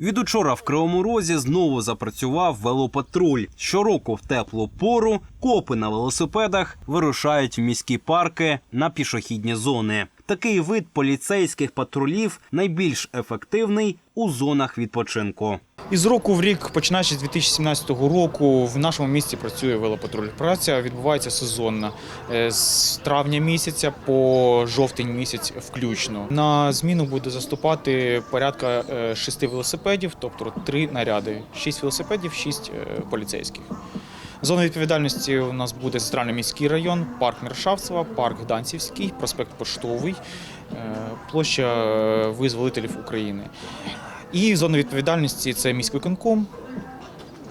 Від учора в Кривому Розі знову запрацював велопатруль. Щороку в теплу пору копи на велосипедах вирушають в міські парки на пішохідні зони. Такий вид поліцейських патрулів найбільш ефективний у зонах відпочинку. І з року в рік, починаючи з 2017 року, в нашому місті працює велопатруль. Праця відбувається сезонна е, з травня місяця по жовтень місяць включно. На зміну буде заступати порядка е, шести велосипедів, тобто три наряди: шість велосипедів, шість е, поліцейських. Зона відповідальності у нас буде центральний міський район, парк Мершавцева, парк Гданцівський, проспект Поштовий, площа Визволителів України. І зона відповідальності це міськвиконком,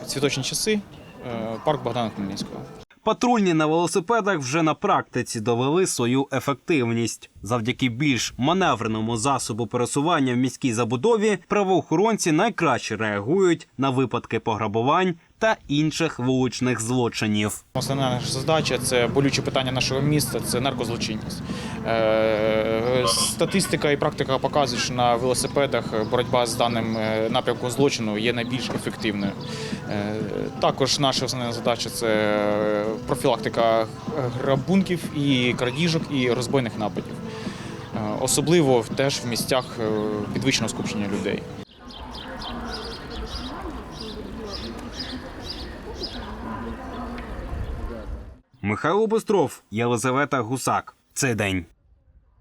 цвіточні часи, е, парк Богдана Хмельницького. Патрульні на велосипедах вже на практиці довели свою ефективність. Завдяки більш маневреному засобу пересування в міській забудові правоохоронці найкраще реагують на випадки пограбувань та інших вуличних злочинів. Основна наша задача це болюче питання нашого міста це наркозлочинність. Е, Статистика і практика показують, що на велосипедах боротьба з даним е, напрямком злочину є найбільш ефективною. Е, Також наша основна задача це профілактика грабунків і крадіжок і розбойних нападів. Особливо теж в місцях підвищеного скупчення людей. Михайло Бостров, Єлизавета Гусак. Цей день.